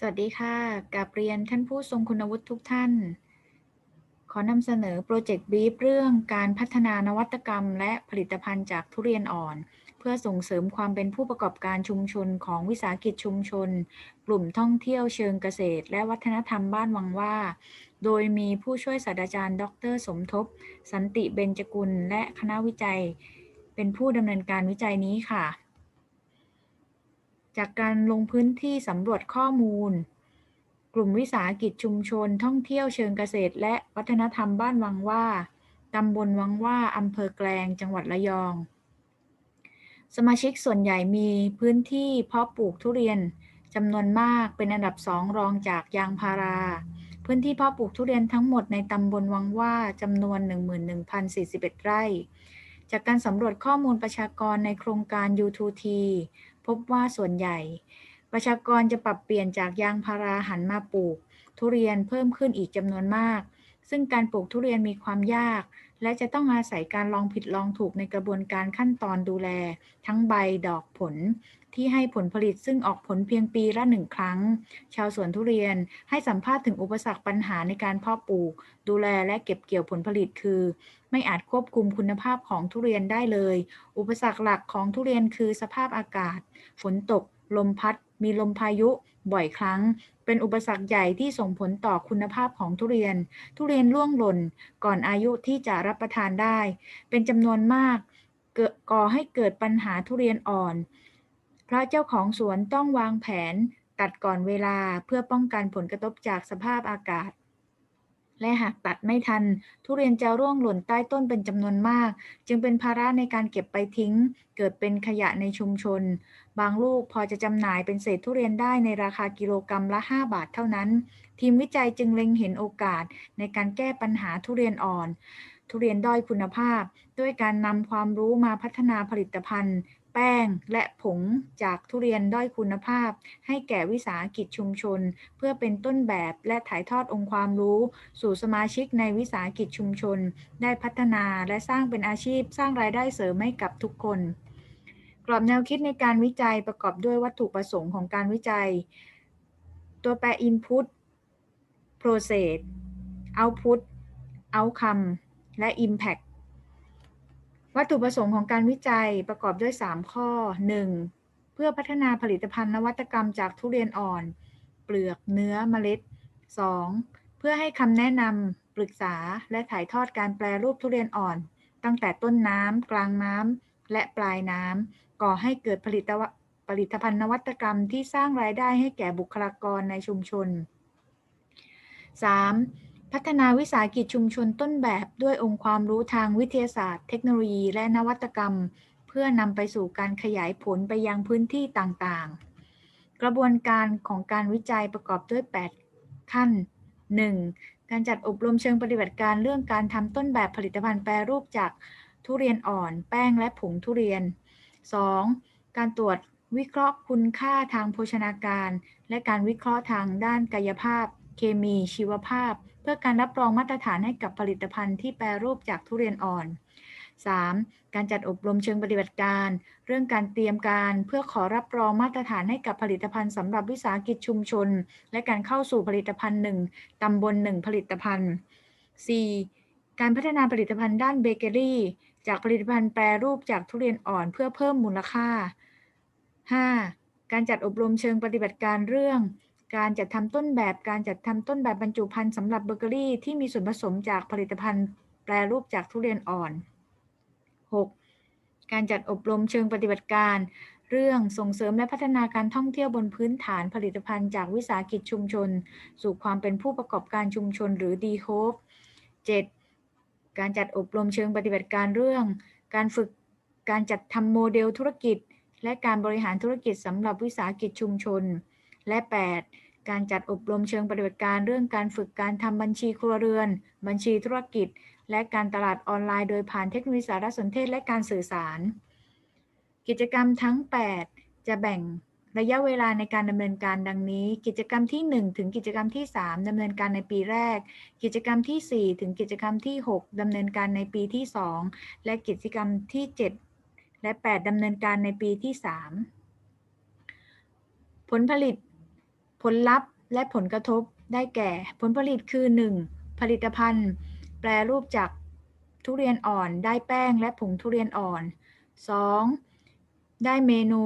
สวัสดีค่ะกับเรียนท่านผู้ทรงคุณวุฒิทุกท่าน ขอนำเสนอโปรเจกต์บีฟเรื่องการพัฒนานวัตกรรม และผลิตภัณฑ์จากทุเรียนอ่อน เพื่อส่งเสริมความเป็นผู้ประกอบการชุมชนของวิสาหกิจชุมชน กลุ่มท่องเที่ยวเชิงเกษตร และวัฒนธรรมบ้านวังว่า โดยมีผู้ช่วยศาสตราจารย์ ดร สมทบ สันติเบญจกุล และคณะวิจัย เป็นผู้ดำเนินการวิจัยนี้ค่ะ จากการลงพื้นที่สำรวจข้อมูล กลุ่มวิสาหกิจชุมชน ท่องเที่ยวเชิงเกษตร และวัฒนธรรมบ้านวังว่าตำบลวังว่าอำเภอแกลง จังหวัดระยอง สมาชิกส่วนใหญ่มีพื้นที่เพาะปลูกทุเรียนจำนวนมากเป็นอันดับสองรองจากยางพารา พื้นที่เพาะปลูกทุเรียนทั้งหมดในตำบลวังว่าจำนวน 11,041 ไร่ จากการสำรวจข้อมูลประชากรในโครงการ U2T พบว่าส่วนใหญ่ ประชากรจะปรับเปลี่ยนจากยางพาราหันมาปลูก ทุเรียนเพิ่มขึ้นอีกจำนวนมาก ซึ่งการปลูกทุเรียนมีความยาก และจะต้องอาศัยการลองผิดลองถูกในกระบวนการขั้นตอนดูแล ทั้งใบดอกผลที่ให้ผลผลิตซึ่งออกผลเพียงปีละหนึ่งครั้ง ชาวสวนทุเรียนให้สัมภาษณ์ถึงอุปสรรคปัญหาในการเพาะปลูก ดูแลและเก็บเกี่ยวผลผลิตคือ ไม่อาจควบคุมคุณภาพของทุเรียนได้เลย อุปสรรคหลักของทุเรียนคือสภาพอากาศ ฝนตก ลมพัด มีลมพายุบ่อยครั้ง เป็นอุปสรรคใหญ่ที่ส่งผลต่อคุณภาพของทุเรียน ทุเรียนร่วงหล่นก่อนอายุที่จะรับประทานได้ เป็นจำนวนมากเกิดก่อให้เกิดปัญหาทุเรียนอ่อน เพราะเจ้าของสวนต้องวางแผนตัดก่อนเวลาเพื่อป้องกันผลกระทบจากสภาพอากาศ และหากตัดไม่ทัน ทุเรียนจะร่วงหล่นใต้ต้นเป็นจำนวนมาก จึงเป็นภาระในการเก็บไปทิ้ง เกิดเป็นขยะในชุมชน บางลูกพอจะจำหน่ายเป็นเศษทุเรียนได้ในราคากิโลกรรัมละ 5 บาทเท่านั้น ทีมวิจัยจึงเล็งเห็นโอกาสในการแก้ปัญหาทุเรียนอ่อน ทุเรียนด้อยคุณภาพ ด้วยการนำความรู้มาพัฒนาผลิตภัณฑ์ ป้งและผงจากทุเรียนด้อยคุณภาพ ให้แก่วิสาหกิจชุมชน เพื่อเป็นต้นแบบและถ่ายทอดองค์ความรู้ สู่สมาชิกในวิสาหกิจชุมชน ได้พัฒนาและสร้างเป็นอาชีพ สร้างรายได้เสริมให้กับทุกคน กรอบแนวคิดในการวิจัยประกอบด้วยวัตถุประสงค์ของการวิจัย ตัวแปร input process output outcome และ impact วัตถุประสงค์ของการวิจัยประกอบด้วย 3 ข้อ 1. เพื่อพัฒนาผลิตภัณฑ์นวัตกรรมจากทุเรียนอ่อน เปลือกเนื้อเมล็ด 2. เพื่อให้คำแนะนำปรึกษาและถ่ายทอดการแปลรูปทุเรียนอ่อน ตั้งแต่ต้นน้ำกลางน้ำและปลายน้ำก่อให้เกิดผลิตผลิตภัณฑ์นวัตกรรมที่สร้างรายได้ให้แก่บุคลากรในชุมชน 3. พัฒนาวิสาหกิจชุมชนต้นแบบด้วยองค์ความรู้ทางวิทยาศาสตร์ เทคโนโลยี และนวัตกรรม เพื่อนำไปสู่การขยายผลไปยังพื้นที่ต่างๆ กระบวนการของการวิจัยประกอบด้วย 8 ขั้น 1. การจัดอบรมเชิงปฏิบัติการเรื่องการทำต้นแบบผลิตภัณฑ์แปรรูปจากทุเรียนอ่อน แป้งและผงทุเรียน 2. การตรวจวิเคราะห์คุณค่าทางโภชนาการ และการวิเคราะห์ทางด้านกายภาพ เคมีชีวภาพ เพื่อการรับรองมาตรฐานให้กับผลิตภัณฑ์ที่แปรรูปจากทุเรียนอ่อน 3. การจัดอบรมเชิงปฏิบัติการ เรื่องการเตรียมการเพื่อขอรับรองมาตรฐานให้กับผลิตภัณฑ์สำหรับวิสาหกิจชุมชน และการเข้าสู่ผลิตภัณฑ์หนึ่งตำบลหนึ่งผลิตภัณฑ์ 4. การพัฒนาผลิตภัณฑ์ด้านเบเกอรี่ จากผลิตภัณฑ์แปรรูปจากทุเรียนอ่อนเพื่อเพิ่มมูลค่า 5. การจัดอบรมเชิงปฏิบัติการเรื่อง การจัดทำต้นแบบการจัดทำต้นแบบบรรจุภัณฑ์สำหรับเบเกอรี่ที่มีส่วนผสมจากผลิตภัณฑ์แปรรูปจากทุเรียนอ่อน 6. การจัดอบรมเชิงปฏิบัติการ เรื่องส่งเสริมและพัฒนาการท่องเที่ยวบนพื้นฐานผลิตภัณฑ์จากวิสาหกิจชุมชน สู่ความเป็นผู้ประกอบการชุมชนหรือ d h o p 7. การจัดอบรมเชิงปฏิบัติการเรื่อง การฝึกการจัดทำโมเดลธุรกิจ และการบริหารธุรกิจสำหรับวิสาหกิจชุมชน และ 8. การจัดอบรมเชิงปฏิบัติการเรื่องการฝึกการทำบัญชีครัวเรือน บัญชีธุรกิจ และการตลาดออนไลน์โดยผ่านเทคโนโลยีสารสนเทศและการสื่อสาร กิจกรรมทั้ง 8 จะแบ่งระยะเวลาในการดำเนินการดังนี้ กิจกรรมที่ 1 ถึงกิจกรรมที่ 3ดำเนินการในปีแรก กิจกรรมที่ 4 ถึงกิจกรรมที่ 6ดำเนินการในปีที่ 2 และกิจกรรมที่ 7 และ 8ดำเนินการในปีที่ 3 ผลผลิต ผลลัพธ์และผลกระทบได้แก่ ผลผลิตคือ 1. ผลิตภัณฑ์ แปรรูปจากทุเรียนอ่อนได้แป้งและผงทุเรียนอ่อน 2. ได้เมนู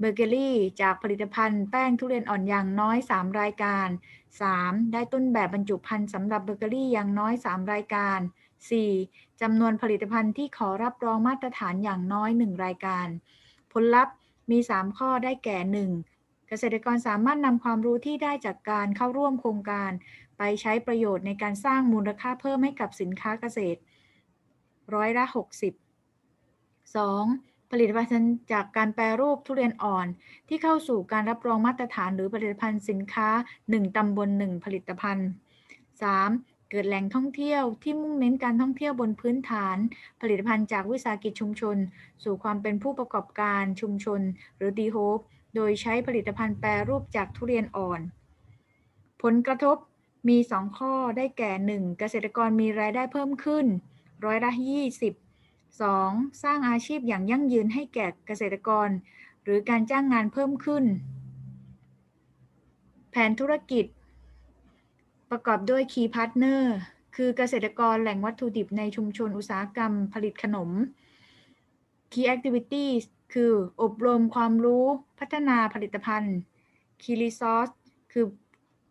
เบเกอรี่จากผลิตภัณฑ์แป้งทุเรียนอ่อนอย่างน้อย 3 รายการ 3. ได้ต้นแบบบรรจุภัณฑ์สำหรับเบเกอรี่อย่างน้อย 3 รายการ 4. จำนวนผลิตภัณฑ์ที่ขอรับรองมาตรฐานอย่างน้อย 1 รายการ ผลลัพธ์มี 3 ข้อได้แก่ 1. เกษตรกรสามารถนำความรู้ที่ได้จากการเข้าร่วมโครงการ ไปใช้ประโยชน์ในการสร้างมูลค่าเพิ่มให้กับสินค้าเกษตร ร้อยละ 60 2. ผลิตภัณฑ์จากการแปรรูปทุเรียนอ่อน ที่เข้าสู่การรับรองมาตรฐานหรือผลิตภัณฑ์สินค้า 1 ตำบล 1 ผลิตภัณฑ์ 3. เกิดแหล่งท่องเที่ยวที่มุ่งเน้นการท่องเที่ยวบนพื้นฐาน ผลิตภัณฑ์จากวิสาหกิจชุมชน สู่ความเป็นผู้ประกอบการชุมชน หรือดีโฮป โดยใช้ผลิตภัณฑ์แปรรูปจากทุเรียนอ่อน ผลกระทบมี 2 ข้อได้แก่ 1. เกษตรกรมีรายได้เพิ่มขึ้น ร้อยละ 20 2. สร้างอาชีพอย่างยั่งยืนให้แก่เกษตรกร หรือการจ้างงานเพิ่มขึ้น แผนธุรกิจ ประกอบด้วย Key Partner คือเกษตรกรแหล่งวัตถุดิบในชุมชนอุตสาหกรรมผลิตขนม Key Activities คืออบรมความรู้พัฒนาผลิตภัณฑ์ Key Resource คือ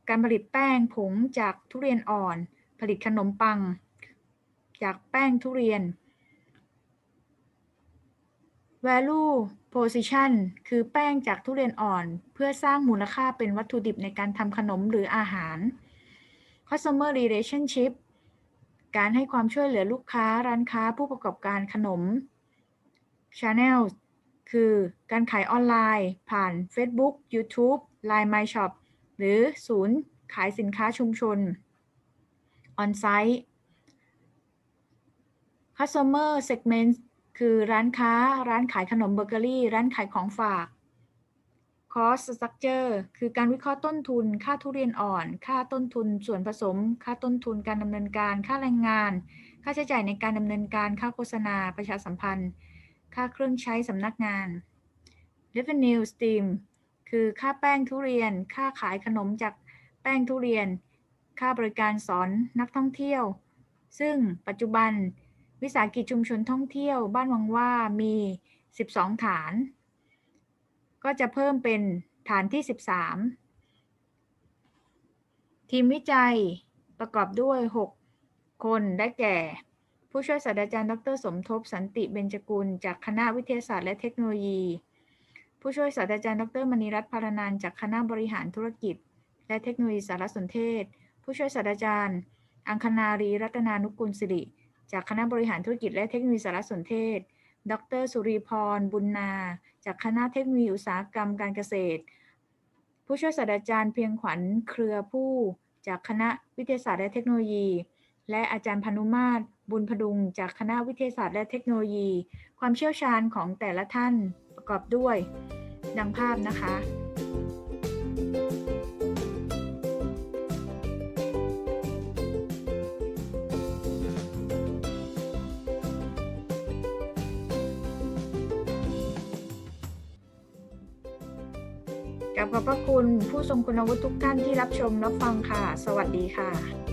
การผลิตแป้งผงจากทุเรียนอ่อน ผลิตขนมปัง จากแป้งทุเรียน value position คือแป้งจากทุเรียนอ่อน เพื่อสร้างมูลค่าเป็นวัตถุดิบในการทำขนมหรืออาหาร customer relationship การให้ความช่วยเหลือลูกค้าร้านค้าผู้ประกอบการขนม channel คือการขายออนไลน์ผ่าน Facebook YouTube Line My Shop หรือศูนย์ขายสินค้าชุมชน on-site customer segment คือร้านค้าร้านขายขนมเบเกอรี่ ร้านขายของฝาก cost structure คือการวิเคราะห์ต้นทุน ค่าทุเรียนอ่อน ค่าต้นทุนส่วนผสม ค่าต้นทุนการดำเนินการ ค่าแรงงาน ค่าใช้จ่ายในการดำเนินการ ค่าโฆษณา ประชาสัมพันธ์ ค่าเครื่องใช้สำนักงาน revenue stream คือค่าแป้งทุเรียน ค่าขายขนมจากแป้งทุเรียน ค่าบริการสอนนักท่องเที่ยว ซึ่งปัจจุบันวิสาหกิจชุมชนท่องเที่ยวบ้านวังว่ามี 12 ฐาน ก็จะเพิ่มเป็นฐานที่ 13 ทีมวิจัยประกอบด้วย 6 คนได้แก่ ผู้ช่วยศาสตราจารย์ ดร สมทบ สันติเบญจกุล จากคณะวิทยาศาสตร์และเทคโนโลยี ผู้ช่วยศาสตราจารย์ ดรมณีรัตน์พารนันจากคณะบริหารธุรกิจ และเทคโนโลยีสารสนเทศ ผู้ช่วยศาสตราจารย์ อังคณารีรัตนานุกุลสิริ จากคณะบริหารธุรกิจ และเทคโนโลยีสารสนเทศ ดร สุริพร บุญนา จากคณะเทคโนโลยีอุตสาหกรรมการเกษตร ผู้ช่วยศาสตราจารย์เพียงขวัญเครือผู้ จากคณะวิทยาศาสตร์และเทคโนโลยี และอาจารย์พานุมาตรบุญพดุง จากคณะวิทยาศาสตร์และเทคโนโลยี ความเชี่ยวชาญของแต่ละท่านประกอบด้วย ดังภาพนะคะ กับขอบพระคุณผู้ทรงคุณวุฒิทุกท่านที่รับชมรับฟังค่ะ สวัสดีค่ะ